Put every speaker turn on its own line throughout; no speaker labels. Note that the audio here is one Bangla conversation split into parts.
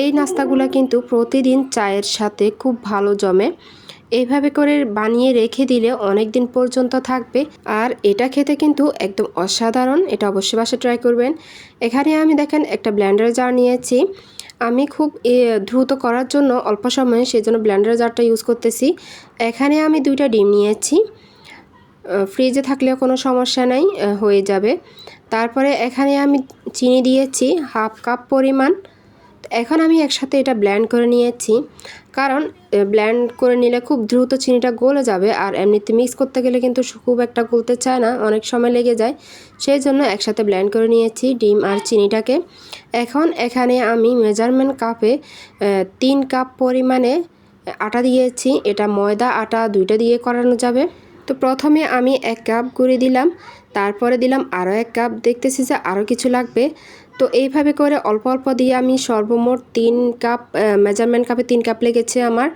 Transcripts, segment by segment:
এই নাস্তাগুলো কিন্তু প্রতিদিন চায়ের সাথে খুব ভালো জমে। এইভাবে করে বানিয়ে রেখে দিলে অনেক দিন পর্যন্ত থাকবে। আর এটা খেতে কিন্তু একদম অসাধারণ, এটা অবশ্যই বাসা ট্রাই করবেন। এখানে আমি দেখেন একটা ব্ল্যান্ডার জার নিয়েছি। আমি খুব দ্রুত করার জন্য অল্প সময়ে সেই জন্য ব্ল্যান্ডার জারটা ইউজ করতেছি। এখানে আমি দুইটা ডিম নিয়েছি। ফ্রিজে থাকলেও কোনো সমস্যা নাই হয়ে যাবে। তারপরে এখানে আমি চিনি দিয়েছি, হাফ কাপ পরিমাণ। এখন আমি একসাথে এটা ব্ল্যান্ড করে নিয়েছি। কারণ ব্ল্যান্ড করে নিলে খুব দ্রুত চিনিটা গলে যাবে আর এমনিতে মিক্স করতে গেলে কিন্তু খুব একটা গলতে চায় না, অনেক সময় লেগে যায়। সেই জন্য একসাথে ব্ল্যান্ড করে নিয়েছি ডিম আর চিনিটাকে। এখন এখানে আমি মেজারমেন্ট কাপে তিন কাপ পরিমাণে আটা দিয়েছি। এটা ময়দা, আটা দুইটা দিয়ে করানো যাবে। তো প্রথমে আমি এক কাপ গুঁড়ি দিলাম, তারপরে দিলাম আরও এক কাপ। দেখতেছি যে আরও কিছু লাগবে। তো এইভাবে করে অল্প অল্প দিয়ে আমি সর্বমোট তিন কাপ মেজারমেন্ট কাপে তিন কাপ লেগেছে আমার।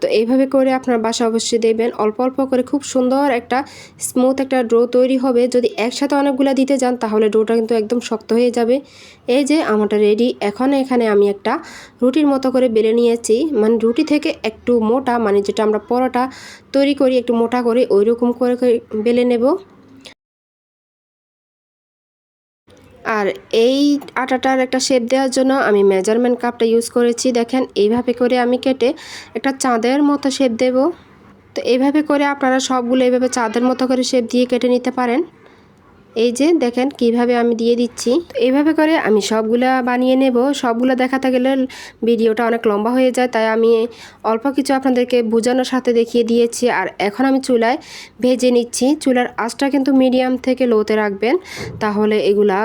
তো এইভাবে করে আপনার বাসা অবশ্যই দেবেন অল্প অল্প করে খুব সুন্দর একটা স্মুথ একটা ড্রো তৈরি হবে। যদি একসাথে অনেকগুলো দিতে যান, তাহলে ডোটা কিন্তু একদম শক্ত হয়ে যাবে। এই যে আমারটা রেডি এখন এখানে আমি একটা রুটির মতো করে বেলে নিয়েছি। মানে রুটি থেকে একটু মোটা মানে যেটা আমরা পরোটা তৈরি করি, একটু মোটা করে ওই রকম করে করে বেলে নেব। আর এই আটাটার একটা শেপ দেওয়ার জন্য আমি মেজারমেন্ট কাপটা ইউজ করেছি। দেখেন, এইভাবে করে আমি কেটে একটা চাঁদের মতো শেপ দেব। তো এইভাবে করে আপনারা সবগুলো এইভাবে চাঁদের মতো করে শেপ দিয়ে কেটে নিতে পারেন। এই যে দেখেন কীভাবে আমি দিয়ে দিচ্ছি। তো এইভাবে করে আমি সবগুলা বানিয়ে নেব। সবগুলো দেখাতে গেলে ভিডিওটা অনেক লম্বা হয়ে যায়, তাই আমি অল্প কিছু আপনাদেরকে বোঝানোর সাথে দেখিয়ে দিয়েছি। আর এখন আমি চুলায় ভেজে নিচ্ছি। চুলার আঁচটা কিন্তু মিডিয়াম থেকে লোতে রাখবেন, তাহলে এগুলা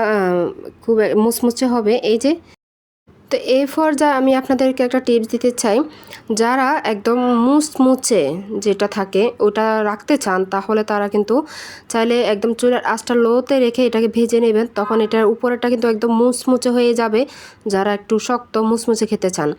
খুব মুচমুচে হবে। এই যে তো এই ফর যা আমি আপনাদেরকে একটা টিপস দিতে চাই। যারা একদম মুচমুচে যেটা থাকে ওটা রাখতে চান, তাহলে তারা কিন্তু চাইলে একদম চুলের আঁচটা লোতে রেখে এটাকে ভেজে নেবেন, তখন এটার উপরেটা কিন্তু একদম মুচমুচে হয়ে যাবে, যারা একটু শক্ত মুচমুচে খেতে চান।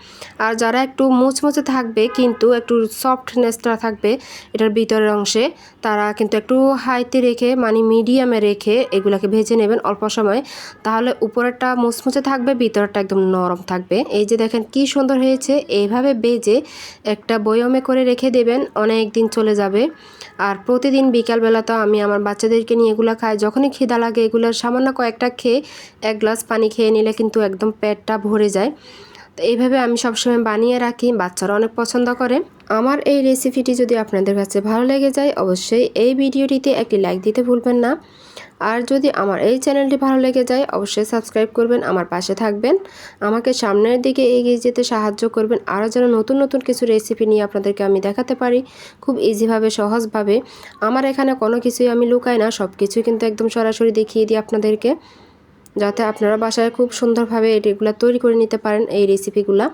আর যারা একটু মুচমুচে থাকবে কিন্তু একটু সফটনেসটা থাকবে এটার ভিতরের অংশে, তারা কিন্তু একটু হাইতে রেখে মানে মিডিয়ামে রেখে এগুলাকে ভেজে নেবেন অল্প সময়, তাহলে উপরেরটা মুচমুচে থাকবে ভিতরটা একদম নরম থাকবে। এই যে দেখেন কি সুন্দর হয়েছে। এইভাবে বেজে একটা বয়মে করে রেখে দেবেন, অনেক দিন চলে যাবে। আর প্রতিদিন বিকালবেলা তো আমি আমার বাচ্চাদেরকে নিয়ে এগুলো খাই। যখনই খিদা লাগে এগুলো সামান্য কয়েকটা খেয়ে এক গ্লাস পানি খেয়ে নিলে কিন্তু একদম পেটটা ভরে যায়। তো এইভাবে আমি সবসময় বানিয়ে রাখি, বাচ্চারা অনেক পছন্দ করে। আমার এই রেসিপিটি যদি আপনাদের কাছে ভালো লেগে যায়, অবশ্যই এই ভিডিওটিতে একটি লাইক দিতে ভুলবেন না। আর যদি আমার এই চ্যানেলটি ভালো লেগে যায়, অবশ্যই সাবস্ক্রাইব করবেন, আমার পাশে থাকবেন। আমাকে সামনের দিকে এগিয়ে যেতে সাহায্য করবেন, আরও যেন নতুন নতুন কিছু রেসিপি নিয়ে আপনাদেরকে আমি দেখাতে পারি, খুব ইজিভাবে সহজভাবে। আমার এখানে কোনো কিছুই আমি লুকাই না সব কিছুই কিন্তু একদম সরাসরি দেখিয়ে দিই আপনাদেরকে, যাতে আপনারা বাসায় খুব সুন্দরভাবে এগুলো তৈরি করে নিতে পারেন, এই রেসিপিগুলা